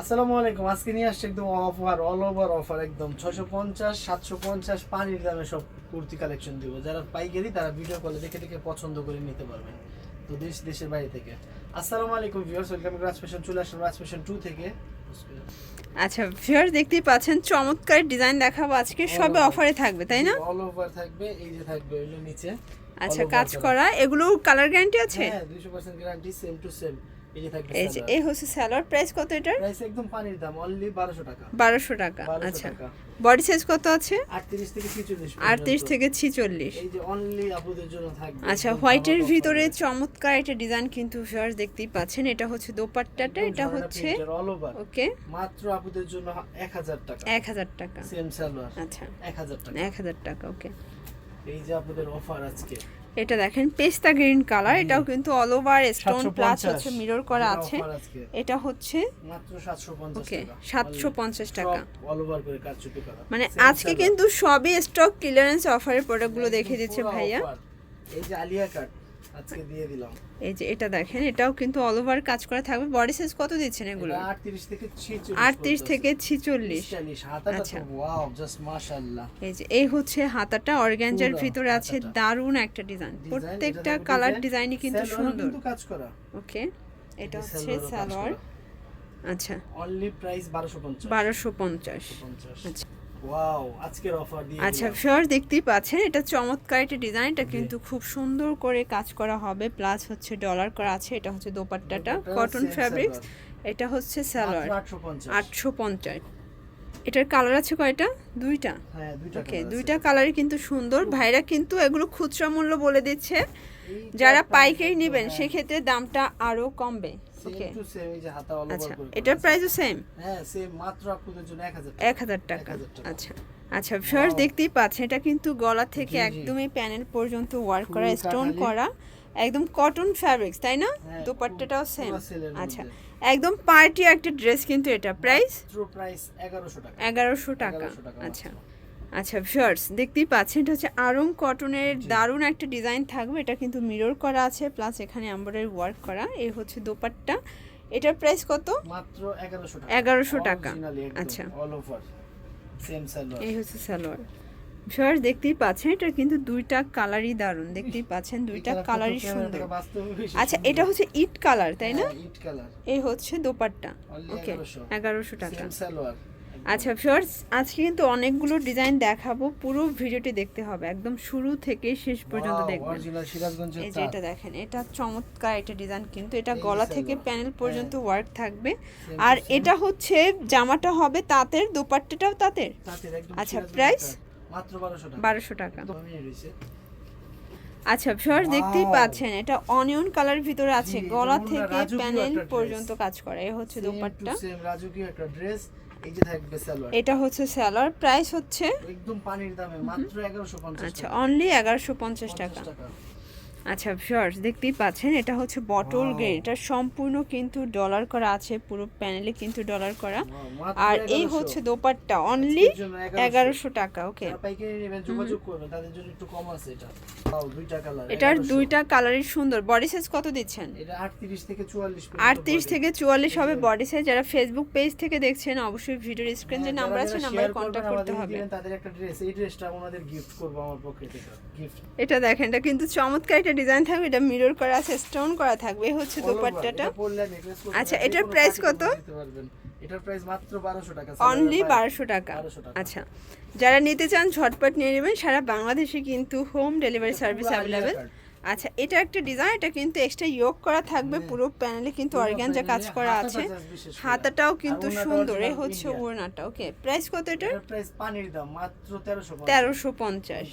আসসালামু আলাইকুম। আজকে নিয়ে আসছে একদম অফার অল ওভার অফার একদম। ছশো পঞ্চাশ সাতশো পঞ্চাশ পানির দামে সব কুর্তি কালেকশন দিব। যারা পাইকারি তারা ভিডিও কলে দেখে দেখে পছন্দ করে নিতে পারবেন। তো দেশ দেশের বাইরে থেকে। আসসালামু আলাইকুম ভিউয়ার্স ওয়েলকাম রাজ ফ্যাশন চলে আসলাম রাজ ফ্যাশন টু থেকে। আচ্ছা ভিউয়ার দেখতেই পাচ্ছেন চমৎকার ডিজাইন দেখাবো আজকে। সবে অফারে থাকবে তাই না? অল ওভার থাকবে এই যে থাকবে হলো নিচে। আচ্ছা কাজ করা। এগুলো কালার গ্যারান্টি আছে? হ্যাঁ দুইশো percent guarantee same to same এই যে এই হচ্ছে স্যালোয়ার প্রাইস কত এটার? প্রাইস একদম পানির দাম অনলি বারোশো টাকা। আচ্ছা। বডি সাইজ কত আছে? আটত্রিশ থেকে ছিচল্লিশ আটত্রিশ থেকে ছিচল্লিশ। এই যে অনলি আপুদের জন্য থাকবে। আচ্ছা হোয়াইটের ভিতরে চমৎকার একটা ডিজাইন কিন্তু ভিউয়ার্স দেখতেই পাচ্ছেন। এটা হচ্ছে দোপাট্টাটা এটা হচ্ছে ওকে। মাত্র আপুদের জন্য এক হাজার টাকা। এক হাজার টাকা। সেম সালোয়ার আচ্ছা। এক হাজার টাকা। এক হাজার টাকা ওকে। এই যে আপুদের অফার আজকে। এটা দেখেন পেস্তা গ্রিন কালার। এটাও কিন্তু অল ওভার স্টোন প্লাস হচ্ছে মিরর করা আছে। এটা হচ্ছে ওকে সাতশো পঞ্চাশ টাকা। অল ওভার করে কারচুপি করা। মানে আজকে কিন্তু সবই স্টক ক্লিয়ারেন্স অফারের প্রোডাক্টগুলো দেখে দিচ্ছে ভাইয়া। এই যে আলিয়া কাট আজকে দিয়ে দিলাম। এই যে এটা দেখেন এটাও কিন্তু অল ওভার কাজ করা থাকবে। বডি সাইজ কত দিচ্ছেন এগুলো? 38 থেকে 46 আটত্রিশ থেকে ছিচল্লিশ। 46 হাতাটা আচ্ছা। তো ওয়াও জাস্ট মাশাআল্লাহ। এই যে এই হচ্ছে হাতাটা অর্গ্যাঞ্জার পুরো ভিতরে আছে। দারুণ একটা ডিজাইন প্রত্যেকটা কালার ডিজাইনই কিন্তু সুন্দর। কিন্তু কাজ করা। ওকে এটা হচ্ছে সালোয়ার। আচ্ছা। অনলি প্রাইস 1250 বারোশো পঞ্চাশ। আচ্ছা। ওয়াও আজকের অফার দিয়ে আচ্ছা। ফিওর দেখতেই পাচ্ছেন এটা চমৎকার একটা ডিজাইনটা কিন্তু খুব সুন্দর করে কাজ করা হবে প্লাস হচ্ছে ডলার করা আছে এটা হচ্ছে দোপাট্টাটা কটন ফ্যাব্রিক ফ্যাব্রিক্স এটা হচ্ছে স্যালোয়ার আটশো পঞ্চাশ। এটার কালার আছে কয়টা? দুইটা? হ্যাঁ দুইটা ওকে দুইটা কালারই কিন্তু সুন্দর। ভাইরা কিন্তু এগুলো খুচরা মূল্য বলে দিচ্ছে। যারা পাইকারি নেবেন হ্যাঁ, সেক্ষেত্রে দামটা আরও কমবে। ওকে আচ্ছা এটার প্রাইসও সেম হ্যাঁ সেম মাত্র আপনাদের জন্য 1000 এক হাজার টাকা। 1000 টাকা। আচ্ছা। আচ্ছা ফার্স্ট দেখতেই পাচ্ছেন এটা কিন্তু গলা থেকে। একদমই প্যানেল পর্যন্ত ওয়ার্ক করা স্টোন করা একদম কটন ফ্যাব্রিক্স তাই না? হ্যাঁ, দোপাট্টাটাও সেম আচ্ছা একদম পার্টি একটা ড্রেস কিন্তু এটা প্রাইস মাত্র প্রাইস 1100 টাকা। এগারোশো টাকা 1100 টাকা আচ্ছা। আচ্ছা ভিউয়ার্স দেখতেই পাচ্ছেন এটা হচ্ছে আরং কটনের দারুণ একটা ডিজাইন থাকবে এটা কিন্তু মিরর করা আছে প্লাস এখানে এমব্রয়ডারি ওয়ার্ক করা এই হচ্ছে দোপাট্টা। এটার প্রাইস কত? মাত্র 1100 টাকা। 1100 টাকা। আচ্ছা। All over same salwar. এই হচ্ছে সালোয়ার। ভিউয়ার্স দেখতেই পাচ্ছেন এটা কিন্তু দুইটা কালারই দারুণ। দেখতেই পাচ্ছেন দুইটা কালারই সুন্দর। আচ্ছা এটা হচ্ছে ইট কালার তাই না? ইট কালার। এই হচ্ছে দোপাট্টা। ওকে এগারোশো। টাকা। সালোয়ার। আচ্ছা ভিউয়ার্স আজকে কিন্তু অনেকগুলো ডিজাইন দেখাবো। পুরো ভিডিওটি দেখতে হবে। একদম শুরু থেকে শেষ পর্যন্ত দেখবেন। এই যে এটা দেখেন এটা চমৎকার একটা ডিজাইন কিন্তু। এটা গলা থেকে প্যানেল পর্যন্ত ওয়ার্ক থাকবে। আর এটা হচ্ছে জামাটা হবে তাঁতের দোপাট্টাটাও তাঁতের? আচ্ছা, প্রাইস মাত্র 1200 টাকা। বারোশো টাকা। আচ্ছা ভিউয়ার্স দেখতেই! পাচ্ছেন এটা অনিয়ন কালার ভিতরে আছে। গলা থেকে প্যানেল পর্যন্ত কাজ করা। এই হচ্ছে দোপাট্টা। রাজকীয় একটা ড্রেস এটা হচ্ছে স্যালোয়ার প্রাইস হচ্ছে একদম পানির দামে মাত্র 1150 আচ্ছা অনলি এগারোশো পঞ্চাশ 50 টাকা। টাকা। আচ্ছা ভিউয়ার্স দেখতেই পাচ্ছেন এটা হচ্ছে বটল! গ্রেড এটা সম্পূর্ণ কিন্তু ডলার করা আছে পুরো প্যানেলে কিন্তু ডলার করা। আর এই হচ্ছে দোপাট্টা অনলি আজকের জন্য 1100 এগারোশো টাকা ওকে এটার দুইটা কালারই সুন্দর। বডি সাইজ কত দিচ্ছেন? এটা 38 থেকে 44 পর্যন্ত আটত্রিশ থেকে চুয়াল্লিশ হবে। বডি সাইজ যারা ফেসবুক পেজ থেকে দেখছেন অবশ্যই ভিডিওর স্ক্রিন যে হ্যাঁ, নাম্বার আছে নাম্বারে কন্ট্যাক্ট করতে হবে। তাদের একটা ড্রেস এই ড্রেসটা ওনাদের গিফট করব আমার পক্ষ থেকে গিফট এটা দেখেন এটা কিন্তু চমৎকার একটা ডিজাইন থাকবে এটা মিরর করা আছে স্টোন করা থাকবে হচ্ছে দোপাট্টাটা আচ্ছা, এটার প্রাইস কত? এটার প্রাইস মাত্র 1200 টাকা অনলি বারোশো টাকা 1200 টাকা। আচ্ছা যারা নিতে চান ঝটপট নিয়ে নেবেন সারা বাংলাদেশে কিন্তু হোম ডেলিভারি সার্ভিস অ্যাভেলেবেল। আচ্ছা এটা একটা ডিজাইন এটা কিন্তু এক্সট্রা ইয়োগ করা থাকবে হ্যাঁ। পুরো প্যানেলে কিন্তু পুরো অর্গানজা কাজ করা আছে। হাতাটাও কিন্তু সুন্দর original হচ্ছে। ওড়নাটা ওকে প্রাইস কত এটার প্রাইস পানির দাম মাত্র 1350 তেরোশো পঞ্চাশ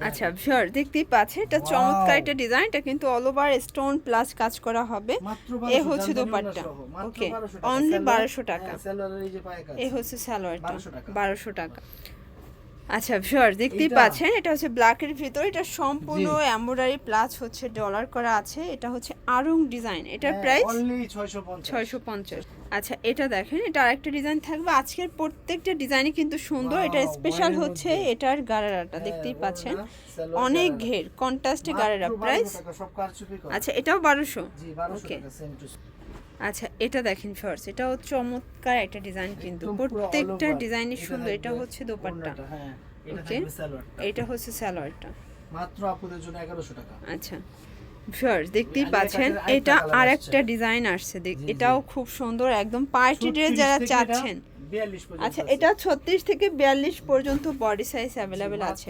আচ্ছা ভিউয়ার দেখতেই পাচ্ছেন এটা চমৎকার একটা ডিজাইন এটা কিন্তু অল ওভার স্টোন প্লাস কাজ করা হবে মাত্র এ হচ্ছে দোপাট্টা। মাত্র Okay, 1200 টাকা। only সালোয়ার- 1200 টাকা। হ্যাঁ, এই যে হচ্ছে সালোয়ারটা 1200 টাকা। আচ্ছা ভিউয়ার দেখতেই পাচ্ছেন এটা হচ্ছে ব্ল্যাকের ভিতর এটা সম্পূর্ণ এমব্রয়ডারি প্লাস হচ্ছে ডলার করা আছে এটা হচ্ছে আরং ডিজাইন এটার প্রাইস only 650 ছয়শো পঞ্চাশ। আচ্ছা এটা দেখেন এটা আরেকটা ডিজাইন থাকবে আজকের প্রত্যেকটা ডিজাইনই কিন্তু সুন্দর এটা স্পেশাল হচ্ছে এটার গারারাটা হ্যাঁ, দেখতেই পাচ্ছেন অনেক ঘের কন্ট্রাস্টে গারারা প্রাইস। আচ্ছা এটাও বারোশো? ওকে আচ্ছা এটা দেখেন ফার্স্ট হচ্ছে চমৎকার একটা ডিজাইন কিন্তু। প্রত্যেকটা ডিজাইনের ডিজাইনই সুন্দর এটা হচ্ছে দোপাট্টা। ওকে হ্যাঁ এটা হচ্ছে সালোয়ারটা মাত্র আপুদের জন্য 1100 টাকা। আচ্ছা ভিউয়ার্স দেখতেই পাচ্ছেন এটা আরেকটা ডিজাইন আসছে দেখ। এটাও খুব সুন্দর একদম পার্টি ড্রেস যারা চাচ্ছেন এটা 42 পর্যন্ত আচ্ছা এটা ছত্রিশ থেকে বিয়াল্লিশ পর্যন্ত বডি সাইজ অ্যাভেলেবেল আছে।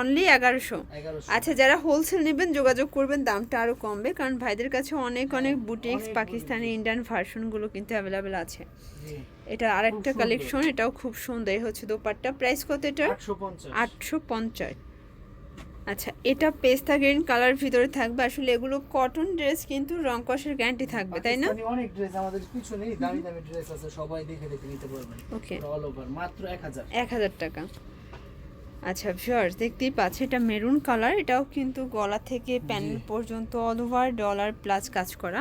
অনলি এগারোশো। এগারোশো। আচ্ছা যারা হোলসেল নেবেন যোগাযোগ করবেন দামটা আরও কমবে কারণ ভাইদের কাছে অনেক অনেক বুটিক্স পাকিস্তানি ইন্ডিয়ান ভার্সনগুলো কিন্তু অ্যাভেলেবেল আছে। এটা আরেকটা কালেকশন এটাও খুব সুন্দর। হচ্ছে দোপাট্টা। প্রাইস কত এটা আটশো পঞ্চাশ। আচ্ছা এটা পেস্তা গ্রিন কালার ভিতরে থাকবে। আসলে এগুলো কটন ড্রেস কিন্তু রং কষের গ্যারান্টি থাকবে তাই না? অনেক ড্রেস আমাদের কিছু নেই দামি দামি ড্রেস আছে সবাই দেখে দেখে নিতে পারবেন ওকে অল ওভার মাত্র এক হাজার। এক হাজার টাকা। আচ্ছা ভিউয়ার্স দেখতেই পাচ্ছি এটা মেরুন কালার এটাও কিন্তু গলা থেকে প্যানেল পর্যন্ত অল ওভার ডলার প্লাস কাজ করা।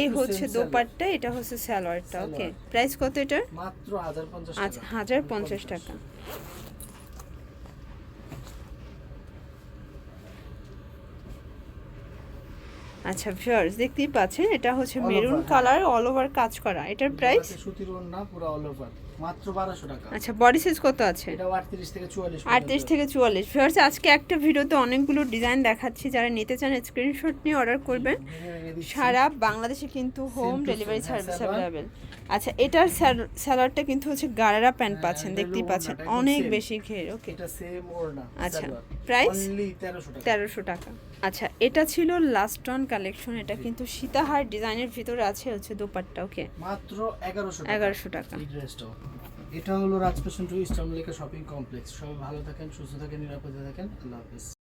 এই হচ্ছে দোপাট্টা এটা হচ্ছে স্যালোয়ারটা ওকে প্রাইস কত এটার? মাত্র হাজার পঞ্চাশ আচ্ছা টাকা। হাজার পঞ্চাশ টাকা। আচ্ছা ভিউয়ার্স দেখতেই পাচ্ছেন এটা হচ্ছে মেরুন। কালার অল ওভার কাজ করা। এটার প্রাইস সুতির ওড়না পুরো অল ওভার মাত্র বারোশো টাকা। আচ্ছা বডি সাইজ কত আছে? এটাও আটত্রিশ থেকে চুয়াল্লিশ আটত্রিশ থেকে চুয়াল্লিশ। ভিউয়ার্স আজকে একটা ভিডিওতে অনেকগুলো ডিজাইন দেখাচ্ছি। যারা নিতে চান স্ক্রিনশট নিয়ে অর্ডার করবেন। সারা বাংলাদেশে কিন্তু হোম ডেলিভারি সার্ভিস। অ্যাভেলেবেল আচ্ছা এটার স্যালাডটা কিন্তু হচ্ছে গারারা প্যান্ট পাচ্ছেন দেখতেই পাচ্ছেন। অনেক বেশি ঘের ওকে এটা সেম ওড়না আচ্ছা, প্রাইস অনলি তেরোশো টাকা। তেরোশো টাকা। আচ্ছা এটা ছিল লাস্ট অন কালেকশন এটা কিন্তু সীতাহার ডিজাইনের ভিতরে আছে হচ্ছে দোপাট্টা ওকে মাত্র এগারোশো এগারোশো টাকা। এটা হলো রাজপেশন টু ইস্টার্ন লেখা শপিং কমপ্লেক্স সবাই ভালো থাকেন সুস্থ থাকেন নিরাপদে থাকেন। আল্লাহ হাফেজ।